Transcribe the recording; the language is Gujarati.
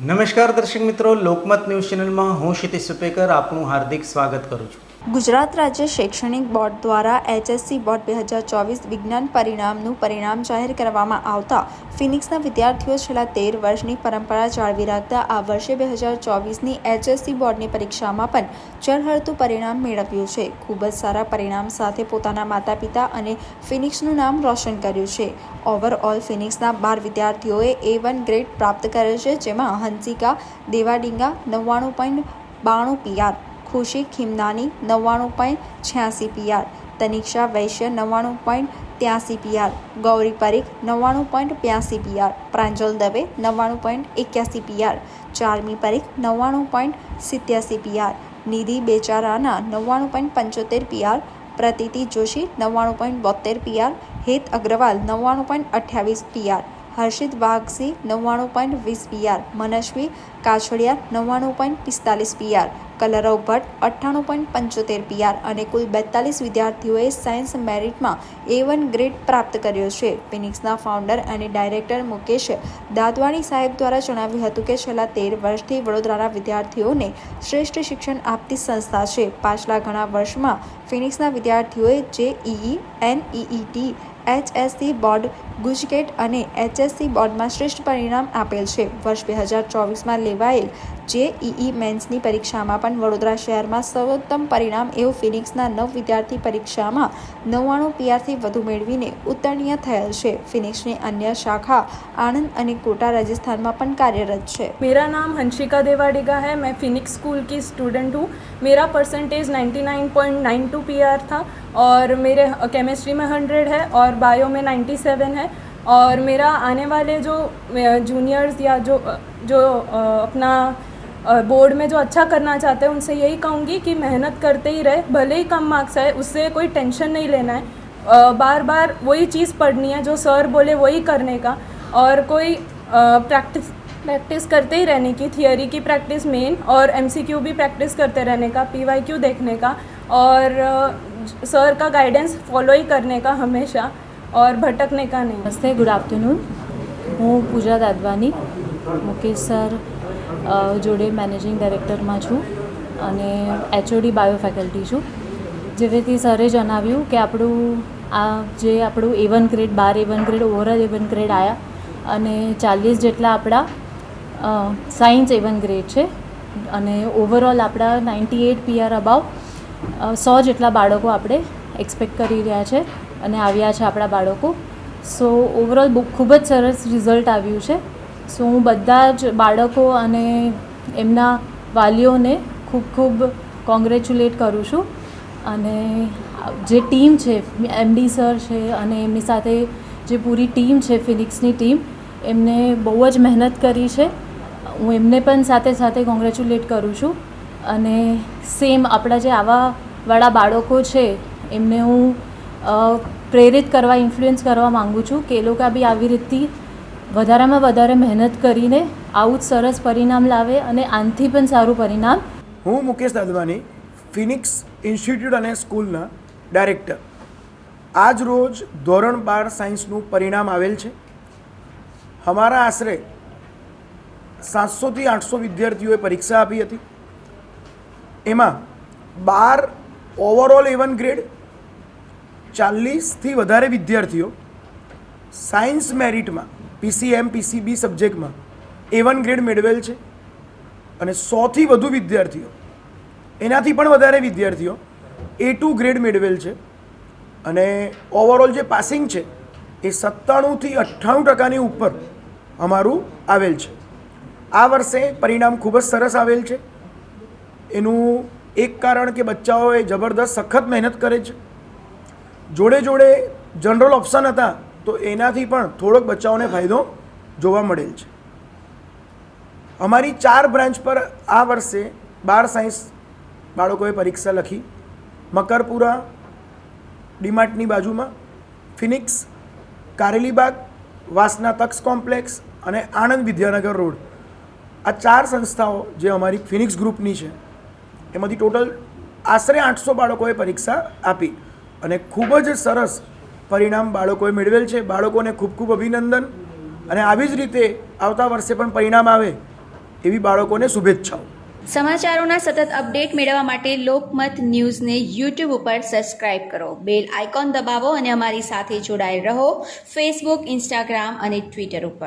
નમસ્કાર દર્શક મિત્રો લોકમત ન્યૂઝ ચેનલમાં હું ક્ષિતિજ સુપેકર આપનું હાર્દિક સ્વાગત કરું છું. ગુજરાત રાજ્ય શૈક્ષણિક બોર્ડ દ્વારા એચએસસી બોર્ડ બે હજાર ચોવીસ વિજ્ઞાન પરિણામનું પરિણામ જાહેર કરવામાં આવતા ફિનિક્સના વિદ્યાર્થીઓ છેલ્લા તેર વર્ષની પરંપરા જાળવી રાખતા આ વર્ષે બે હજાર ચોવીસની એચએસસી બોર્ડની પરીક્ષામાં પણ ચરહળતું પરિણામ મેળવ્યું છે. ખૂબ જ સારા પરિણામ સાથે પોતાના માતા પિતા અને ફિનિક્સનું નામ રોશન કર્યું છે. ઓવરઓલ ફિનિક્સના બાર વિદ્યાર્થીઓએ એ વન ગ્રેડ પ્રાપ્ત કર્યો છે, જેમાં હંસિકા દેવાડિંગા નવ્વાણું પોઈન્ટ બાણું પીઆર ખુશી ખીમનાની નવ્વાણું પોઈન્ટ છ્યાસી પીઆર તનિક્ષા વૈશ્ય નવ્વાણું પોઈન્ટ ત્યાસી પીઆર, ગૌરી પરીખ નવ્વાણું પોઈન્ટ બ્યાસી પીઆર, પ્રાંજલ દવે નવ્વાણું પોઈન્ટ એક્યાસી પીઆર, ચારમી પરીખ નવ્વાણું પોઈન્ટ સિત્યાસી પીઆર, નિધિ બેચારાના નવ્વાણું પોઈન્ટ પંચોતેર પીઆર, પ્રતિતિ જોશી નવ્વાણું પોઈન્ટ બોતેર પીઆર, હેત અગ્રવાલ નવ્વાણું પોઈન્ટ અઠ્યાવીસ પીઆર હર્ષિત વાઘસી નવ્વાણું પોઈન્ટ વીસ પીઆર મનસ્વી કાછડિયા નવ્વાણું પોઈન્ટ પિસ્તાલીસ પીઆર કલરવ ભટ્ટ, અઠ્ઠાણું પોઈન્ટ પંચોતેર પીઆર અને કુલ બેતાલીસ વિદ્યાર્થીઓએ સાયન્સ મેરિટમાં એ વન ગ્રેડ પ્રાપ્ત કર્યો છે. ફિનિક્સના ફાઉન્ડર અને ડાયરેક્ટર મુકેશ દાદવાણી સાહેબ દ્વારા જણાવ્યું હતું કે છેલ્લા તેર વર્ષથી વડોદરાના વિદ્યાર્થીઓને શ્રેષ્ઠ શિક્ષણ આપતી સંસ્થા છે. પાછલા ઘણા વર્ષમાં ફિનિક્સના વિદ્યાર્થીઓએ JEE NEET HSC board GUJCET અને એચએસસી બોર્ડમાં શ્રેષ્ઠ પરિણામ આપેલ છે વર્ષ બે હજાર ચોવીસમાં લેવાયેલ જેઈઈ મેન્સની પરીક્ષામાં પણ વડોદરા શહેરમાં સર્વોત્તમ પરિણામ એવું ફિનિક્સના નવ વિદ્યાર્થી પરીક્ષામાં નવ્વાણું પીઆરથી વધુ મેળવીને ઉત્તીર્ણ થયેલ છે ફિનિક્સની અન્ય શાખા આણંદ અને કોટા રાજસ્થાનમાં પણ કાર્યરત છે मेरा नाम हंशिका देवाडिगा है मैं फिनिक्स स्कूल की स्टूडेंट हूँ मेरा परसेंटेज 99.92 पीआर था और मेरे केमिस्ट्री में 100 है और बायो में 97 है और मेरा आने वाले जो जूनियर्स या जो जो अपना बोर्ड में जो अच्छा करना चाहते हैं, उनसे यही कहूँगी कि मेहनत करते ही रहे, भले ही कम मार्क्स आए, उससे कोई टेंशन नहीं लेना है। बार बार वही चीज़ पढ़नी है, जो सर बोले वही करने का, और कोई प्रैक्टिस प्रैक्टिस करते ही रहने की थियोरी की प्रैक्टिस मेन और एमसीक्यू भी प्रैक्टिस करते रहने का पीवाईक्यू देखने का, और सर का गाइडेंस फॉलो ही करने का हमेशा। और भटकने का नहीं નમસ્તે ગુડ આફ્ટરનૂન હું પૂજા દાદવાની મુકેશ સર અ, જોડે મેનેજિંગ ડાયરેક્ટરમાં છું અને એચઓડી બાયો ફેકલ્ટી છું જેવી રીતે સરે જણાવ્યું કે આપણું આ જે આપણું A one grade bar A one grade overall A one grade આવ્યા અને ચાલીસ જેટલા આપણા સાયન્સ એ વન ગ્રેડ છે અને ઓવરઓલ આપણા નાઇન્ટી એટ પીઆર અબાવ સો જેટલા બાળકો આપણે એક્સપેક્ટ કરી રહ્યા છે અને આવ્યા છે આપણા બાળકો. સો ઓવરઓલ બુક ખૂબ જ સરસ રિઝલ્ટ આવ્યું છે. સો હું બધા જ બાળકો અને એમના વાલીઓને ખૂબ ખૂબ કોંગ્રેચ્યુલેટ કરું છું. અને જે ટીમ છે એમડી સર છે અને એમની સાથે જે પૂરી ટીમ છે ફિનિક્સની ટીમ એમને બહુ જ મહેનત કરી છે. હું એમને પણ સાથે સાથે કોંગ્રેચ્યુલેટ કરું છું. અને સેમ આપણા જે આવા વાળા બાળકો છે, એમને હું પ્રેરિત કરવા ઇન્ફ્લુઅન્સ કરવા માગું છું કે એ લોકો બી આવી રીતથી વધારામાં વધારે મહેનત કરીને આવું જ સરસ પરિણામ લાવે અને આનથી પણ સારું પરિણામ. હું મુકેશ દાદવાની ફિનિક્સ ઇન્સ્ટિટ્યૂટ અને સ્કૂલના ડાયરેક્ટર. આજ રોજ ધોરણ બાર સાયન્સનું પરિણામ આવેલ છે. અમારા આશરે સાતસોથી આઠસો વિદ્યાર્થીઓએ પરીક્ષા આપી હતી. એમાં બાર ઓવરઓલ એવન ગ્રેડ ચાલીસથી વધારે વિદ્યાર્થીઓ સાયન્સ મેરિટમાં, પીસીએમ, પીસીબી સબ્જેક્ટમાં એ વન ગ્રેડ મેળવેલ છે અને સોથી વધુ વિદ્યાર્થીઓ, એનાથી પણ વધારે વિદ્યાર્થીઓ એ ટુ ગ્રેડ મેળવેલ છે અને ઓવરઓલ જે પાસિંગ છે એ સત્તાણુંથી અઠ્ઠાણું ટકાની ઉપર અમારું આવેલ છે. આ વર્ષે પરિણામ ખૂબ જ સરસ આવેલ છે. એનું એક કારણ કે બચ્ચાઓએ જબરદસ્ત સખત મહેનત કરે છે. જોડે જોડે જનરલ ઓપ્શન હતા, તો એનાથી પણ થોડોક બચ્ચાઓને ફાયદો જોવા મળેલ છે. અમારી ચાર બ્રાન્ચ પર આ વર્ષે બાર સાયન્સ બાળકોએ પરીક્ષા લખી. મકરપુરા, ડીમાર્ટની બાજુમાં, ફિનિક્સ, કારેલીબાગ, વાસના તક્ષ કોમ્પ્લેક્સ અને આણંદ વિદ્યાનગર રોડ. આ ચાર સંસ્થાઓ જે અમારી ફિનિક્સ ગ્રુપની છે, એમાંથી ટોટલ આશરે આઠસો બાળકોએ પરીક્ષા આપી. અને ખૂબ જ સરસ પરિણામ બાળકોએ મેળવેલ છે. બાળકોને ખૂબ ખૂબ અભિનંદન. અને આવી જ રીતે આવતા વર્ષે પણ પરિણામ આવે એવી બાળકોને શુભેચ્છાઓ. સમાચારોના સતત અપડેટ મેળવવા માટે લોકમત ન્યૂઝને યુટ્યુબ ઉપર સબસ્ક્રાઇબ કરો. બેલ આઇકોન દબાવો અને અમારી સાથે જોડાયેલ રહો. ફેસબુક ઇન્સ્ટાગ્રામ અને ટ્વિટર ઉપર.